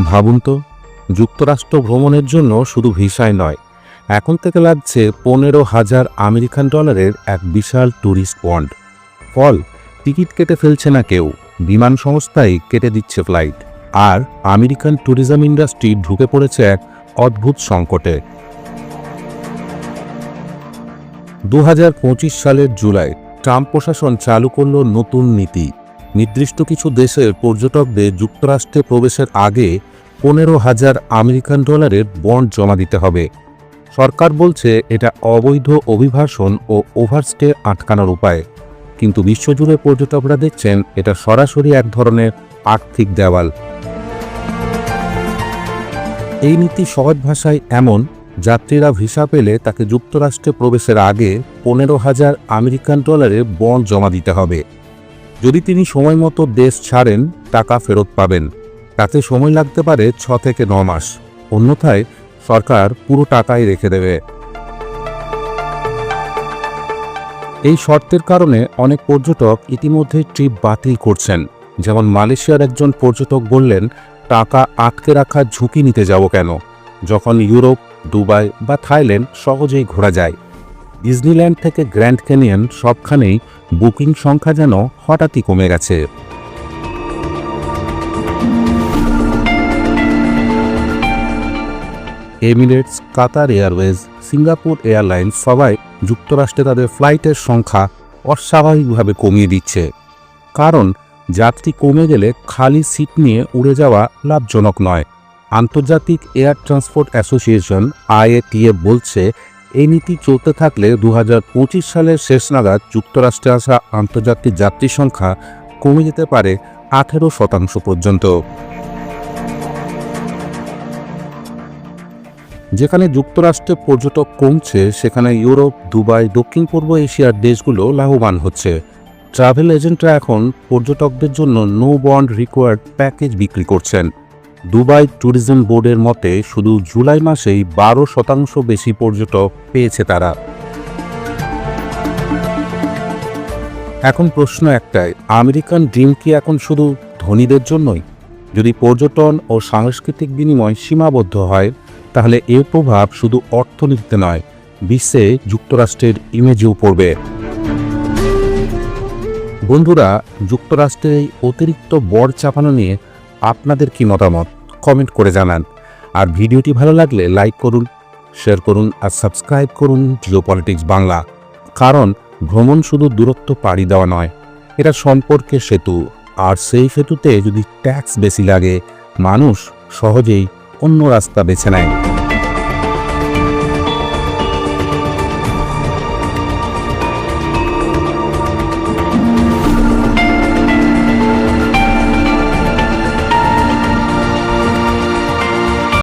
ভাবুন তো, যুক্তরাষ্ট্র ভ্রমণের জন্য শুধু ভিসায় নয়, এখন থেকে লাগছে পনেরো হাজার আমেরিকান ডলারের এক বিশাল ট্যুরিস্ট বন্ড ফল, টিকিট কেটে ফেলছে না কেউ, বিমান সংস্থাই কেটে দিচ্ছে ফ্লাইট। আর আমেরিকান ট্যুরিজম ইন্ডাস্ট্রি ঢুকে পড়েছে এক অদ্ভুত সংকটে। দু হাজার পঁচিশ সালের জুলাই, ট্রাম্প প্রশাসন চালু করল নতুন নীতি। নির্দিষ্ট কিছু দেশের পর্যটকদের যুক্তরাষ্ট্রে প্রবেশের আগে পনেরো হাজার আমেরিকান ডলারের বন্ড জমা দিতে হবে। সরকার বলছে এটা অবৈধ অভিবাসন ও ওভারস্টে আটকানোর উপায়। কিন্তু বিশ্বজুড়ে পর্যটকরা দেখছেন এটা সরাসরি এক ধরনের আর্থিক দেওয়াল। এই নীতি সহজ ভাষায় এমন, যাত্রীরা ভিসা পেলে তাকে যুক্তরাষ্ট্রে প্রবেশের আগে পনেরো হাজার আমেরিকান ডলারের বন্ড জমা দিতে হবে। যদি তিনি সময় মতো দেশ ছাড়েন, টাকা ফেরত পাবেন। তাতে সময় লাগতে পারে ছ থেকে ন মাস। অন্যথায় সরকার পুরো টাকাই রেখে দেবে। এই শর্তের কারণে অনেক পর্যটক ইতিমধ্যে ট্রিপ বাতিল করছেন। যেমন মালয়েশিয়ার একজন পর্যটক বললেন, টাকা আটকে রাখার ঝুঁকি নিতে যাব কেন? যখন ইউরোপ, দুবাই বা থাইল্যান্ড সহজেই ঘোরা যায়। ডিজনিল্যান্ড থেকে গ্র্যান্ড ক্যানিয়ন সবখানেই বুকিং সংখ্যা যেন হঠাৎই কমে গেছে। Emirates, Qatar Airways, Singapore Airlines সবাই যুক্তরাষ্ট্রে তাদের ফ্লাইটের সংখ্যা অস্বাভাবিকভাবে কমিয়ে দিচ্ছে। কারণ যাত্রী কমে গেলে খালি সিট নিয়ে উড়ে যাওয়া লাভজনক নয়। আন্তর্জাতিক এয়ার ট্রান্সপোর্ট অ্যাসোসিয়েশন আইএটিএ বলছে এই নীতি চলতে থাকলে দু হাজার পঁচিশ সালের শেষ নাগাদ যুক্তরাষ্ট্রে আসা আন্তর্জাতিক যাত্রী সংখ্যা কমে যেতে পারে আঠেরো শতাংশ পর্যন্ত। যেখানে যুক্তরাষ্ট্রে পর্যটক কমছে, সেখানে ইউরোপ, দুবাই দক্ষিণ পূর্ব এশিয়ার দেশগুলো লাভবান হচ্ছে। ট্রাভেল এজেন্টরা এখন পর্যটকদের জন্য নো বন্ড রিকোয়ার্ড প্যাকেজ বিক্রি করছেন। দুবাই ট্যুরিজম বোর্ডের মতে, শুধু জুলাই মাসেই বারো শতাংশ বেশি পর্যটক পেয়েছে তারা। এখন প্রশ্ন একটাই, আমেরিকান ড্রিম কি এখন শুধু ধনীদের জন্যই? যদি পর্যটন ও সাংস্কৃতিক বিনিময় সীমাবদ্ধ হয়, তাহলে এর প্রভাব শুধু অর্থনীতিতে নয়, বিশ্বে যুক্তরাষ্ট্রের ইমেজেও পড়বে। বন্ধুরা যুক্তরাষ্ট্রের এই অতিরিক্ত বর চাপানো নিয়ে আপনাদের কি মতামত? কমেন্ট করে জানান। আর ভিডিওটি ভালো লাগলে লাইক করুন শেয়ার করুন আর সাবস্ক্রাইব করুন জিও পলিটিক্স বাংলা কারণ ভ্রমণ শুধু দূরত্ব পাড়ি দেওয়া নয়, এটা সম্পর্কে সেতু। আর সেই সেতুতে যদি ট্যাক্স বেশি লাগে, মানুষ সহজেই অন্য রাস্তা বেছে নেয়।